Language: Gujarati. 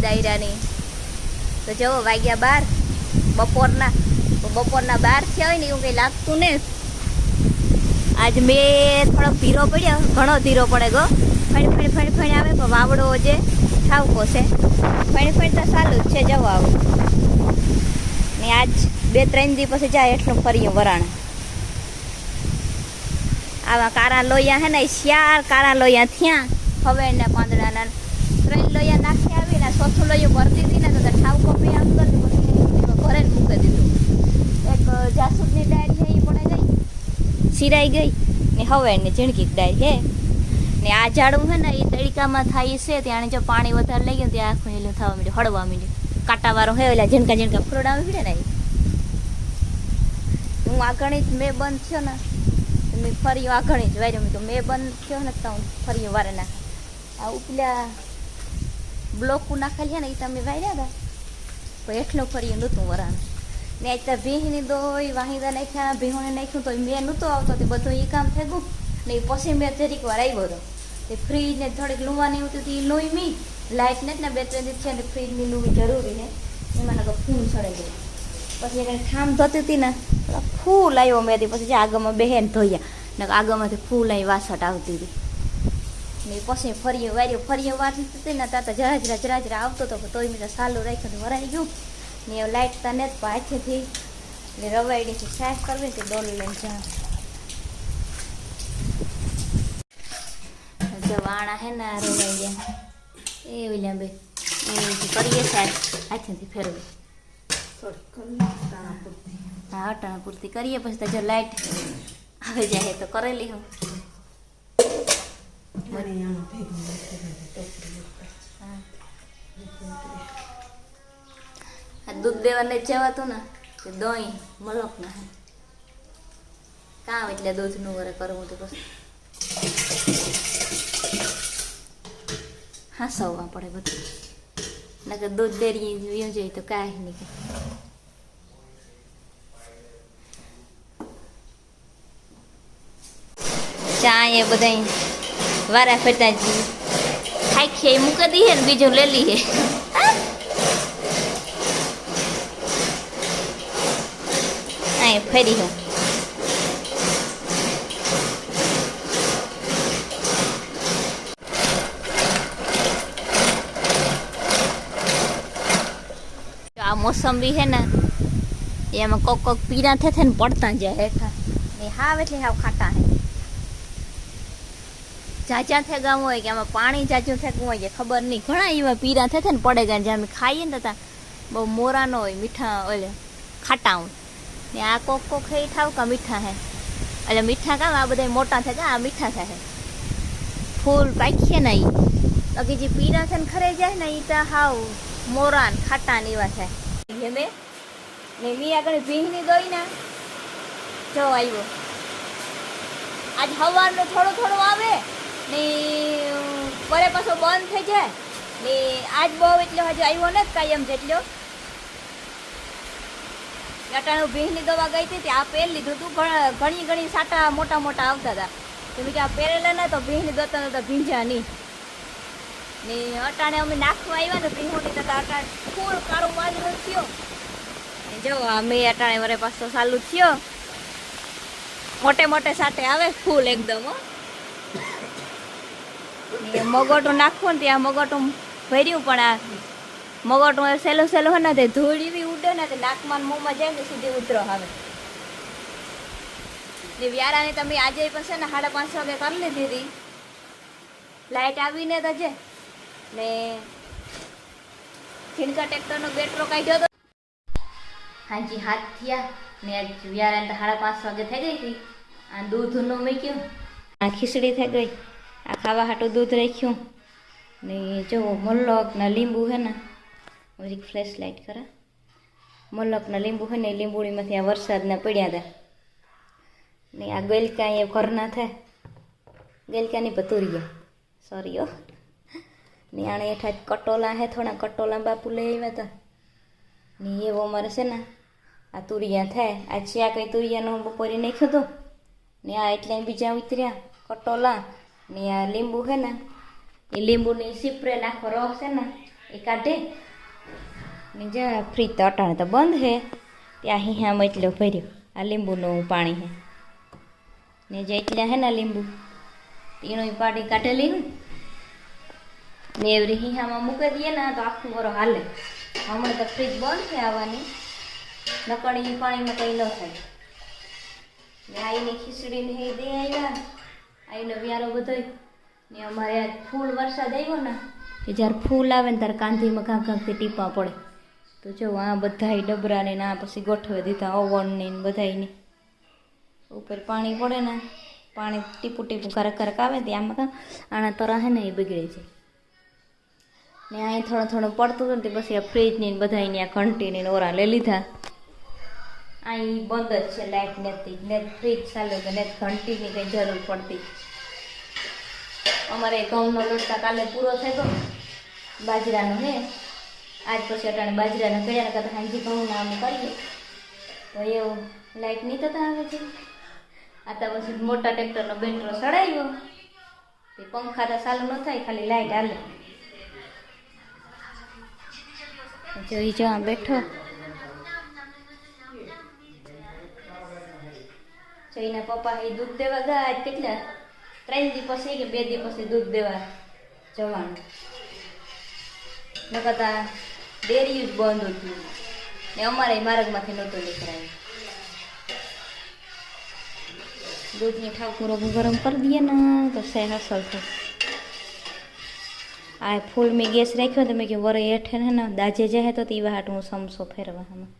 દાયરાની. તો જવો, વાગ્યા બાર, બપોરના. બપોરના બાર થયા હોય ને એવું કંઈ લાગતું ને. આજ મેં થોડોક ધીરો પડ્યો, ઘણો ધીરો પડે ગો. ફણી ફણી ફણી ફણી આવે પણ વાવડો જે ઠાવકો છે. ફણી ફણી તો સારું જ છે, જવો આવું. ને આજ બે, ત્રણ દી પછી જાય એટલું ફરીએ વરાણ આવા કારા લોયા હે ને શિયાળ કારા લોયા થયા. હવે ને પાંદડાના ને ભરતી હતી ને તો ઠાવ કપી આમ કરી પછી ભરે મૂકી દીધું. એક જાસૂદની ડાયરી છે એ પડે ગઈ. સિરાઈ ગઈ. ને હવે ને ઝીણકી ડાયરી હે ને આ ઝાડવું છે ને એ તડકામાં થાય છે ત્યાં જો પાણી વધારે લઈ ગયું ત્યાં આખું હેલું થવા માંડ્યું, હળવા માંડ્યું. કાંટાવાળો હે ઓલા ઝીણકા ઝીણકા આવી પડે ને હું આ જ મેં બંધ થયો ને મેં ફરી આ જ વાર્યો. મેં તો મેં બંધ થયો ને તો હું ફરી વારે નાખા આ ઉપલા બ્લોક નાખેલી ને એ તમે વાર્યા હતા? તો એટલું ફરી નહોતું વરાણ ને અત્યારે ભીંની દોઈ, વાહિદા નાખ્યા, ભીહોને નાખ્યું તો મેં નહોતો આવતો, તે બધું એ કામ થઈ ગયું. ને પછી મેં જરીક વાર આવ્યો હતો. તે ફ્રીજ થોડીક થોડીક આવતી હતી એ લોહી મી લાઇટ ને જ ને બે ત્રણ દિવસ છે ને ફ્રીજની લુવી જરૂરી છે એમાં નકર ફૂલ ચડે ગઈ પછી એને ઠામ ધોતી હતી ને ફૂલ આવ્યો મેં પછી આગળમાં બેહેન ધોયા. ને આગળમાંથી ફૂલ અહીં વાસટ આવતી હતી. ને પછી ફરીએ વાર્યો ફરીએ વારતી હતી ને તાતા તો જરા જરા જરા જરા આવતો હતો તોય મેં સાલું રાખ્યું વરાઈ ગયું. ને લાઇટ તને જ પાછેથી એટલે રવાડીથી સાફ કરવી તે ડોલ લઈને જા જો વાણા હે ને રવાઈ ગયા એ ઓલ્યા બે કરીએ સાફ હાથેથી ફેરવી. હા અટાણા પૂરતી કરીએ પછી તો જો લાઇટ આવી જાય તો કરેલી હું. આ દૂધ દેવાને જવાતું ને કે દહીં મલક ના કામ એટલે દૂધનું વરે કરવું તો પછી હાસવવા પડે બધું. નકર દૂધ ડેરી વ્યું તો કાંઈ નહીં ચા એ બધા વારા ફરતા જ ખાઈ ખાઈ મૂકી દઈએ ને બીજું લઈ લઈએ. અહીં ફરી હું. આ મોસંબી છે ને, એમાં કોક કોક પીરા થે ને પડતા જાય હેઠા. ને હાવ એટલે હાવ ખાટા હે જાજા થેગામ હોય કે આમાં પાણી જાજું થેગું હોય કે ખબર નહીં. ઘણા એવા પીરા થતા ને પડે ગયા, જ્યાં અમે ખાઈએ ને તા બહુ મોરા ન હોય, મીઠા ઓલે ખાટા હોય. ને આ કોક કોક હે થાવ કા મીઠા હે. એટલે મીઠા કામ આ બધા મોટા થાય આ મીઠા થાય ફૂલ પાકીએ ને એ બાકી જે પીરા છે ને ખરે જાય ને એ તો હાવ મોરા ને ખાટા ને એવા થાય. મેં ને મી આગળ ભીંગની દોઈ ને જો આવ્યો આજ હવારનો થોડો થોડો આવે. ને પરે પાછો બંધ થઈ જાય. ને આજ બહુ એટલો હજુ આવ્યો ને કાયમ જેટલો. અટાણું ભીંગની દવા ગઈ હતી આ પહેર લીધું હતું ઘણા- ઘણી સાટા મોટા મોટા આવતા હતા. તો મેં કે આ પહેરેલા ને તો ભીંગની દોતા નતા ભીંજ્યા નહીં. ને અટાણે અમે નાખવા આવ્યા ને ભીંગોટી તો અટાણે ફૂલ કાળો બાજરો થયો. જો, અમે અટાણે વરે પાછો ચાલુ થયો. મોટે મોટે સાટે આવે, ફૂલ એકદમ, હો. ને મગોટું નાખવું ને ત્યાં મગોટું ભર્યું, પણ આ મગોટું સહેલું સહેલું હોય ને ધૂળ એવી ઉડે ને તે નાકમાં મોંમાં જાય ને સીધી ઉતરો આવે ને વ્યારાને તમે આજે પછી ને સાડા પાંચ વાગે કરી લીધી હતી. લાઇટ આવીને તો જે. ને ખીણકા ટ્રેક્ટરનો બેટરો કાઢ્યો હતો હાજી હાથ થયા. ને આજ વ્યારાને સાડા પાંચ વાગે થઈ ગઈ હતી. આ દૂધનું મૂક્યું. આ ખીચડી થઈ ગઈ. આ ખાવા હાટું દૂધ રાખ્યું. ને જો મલ્લકના લીંબુ હે ને હજી ફ્લેશ લાઇટ કરા. મલ્લકના લીંબુ હે ને લીંબુડીમાંથી આ વરસાદના પડ્યા હતા ને આ ગલકા એ ઘરના થાય ગલકાની પતુરિયા સોરી ઓ ને આણે હેઠા કટોલા હે, થોડા કટોલા બાપુ લઈ આવ્યા હતા ને એવો અમારે છે ને, આ તુરિયા થાય આ આ કંઈ તુરિયાનું બપોરે નાખ્યું હતું ને આ એટલે બીજા ઉતર્યા. કટોલા ને આ લીંબુ છે ને એ લીંબુની સીપરે નાખો રસ છે ને એ કાઢે ને જા ફ્રીજ તો અટાણે તો બંધ હે ત્યાં હિહામાં એટલો ભર્યો આ લીંબુનું પાણી હે ને જે એટલા હે ને લીંબુ એનો પાણી કાઢેલી હોય ને એવરી હિહામાં મૂકી દઈએ ને તો આખું વરો હાલે હમણાં તો ફ્રીજ બંધ છે આવવાની નકળી પાણીમાં કંઈ ન થાય ને આઈને ખીચડી ને એ દે આવ્યા આઈનો વ્યારો બધોય ને અમારે આજ ફૂલ વરસાદ આવ્યો ને, કે જ્યારે ફૂલ આવે ને ત્યારે કાંધીમાં કાંક કાંકથી ટીપા પડે. તો જો આ બધાય ડબરાને આ પછી ગોઠવી દીધા ઓવનને ને બધાને ઉપર પાણી પડે ને, પાણી ટીપું ટીપું કરક કરક આવે તે આમાં કાં, આના તરા હે ને એ બગડે છે. ને અહીં થોડું થોડું પડતું હતું ને તે પછી આ ફ્રીજની ને બધાયની આ ઘંટીની ઓરા લઈ લીધા. અહીં બંધ જ છે લાઇટ નથી ને ફ્રીજ ચાલુ કે ને ઘંટીની કંઈ જરૂર પડતી. અમારે ઘઉંનો લોટતા કાલે પૂરો થઈ ગયો બાજરાનો હે આજ પછી અટાણે બાજરાનો કર્યા કરતા હાંજી ઘઉંના અમે કરીએ. તો એવું લાઇટ નહીં થતા આવે છે. આ તો પછી મોટા ટ્રેક્ટરનો બેટરો સડાવ્યો તે પંખા તો ચાલુ ન થાય, ખાલી લાઇટ હાલે. જોઈ જો આ બેઠો જઈને પપ્પા એ દૂધ દેવા ગયા કેટલા? ત્રણ દી પછી કે બે દી દૂધ દેવા જવાનું. નકતા ડેરી જ બંધ હતું. ને અમારે માર્ગમાંથી નહોતું નીકળાયું. દૂધની ઠાકુરો ગરમ કરી દઈએ ને, તો સે હસલ થાય આ ફૂલ મેં ગેસ રાખ્યો તો મેં કે વરે હેઠે ને, દાજે જાય તો તે વાટ હું સમસો ફેરવા આમાં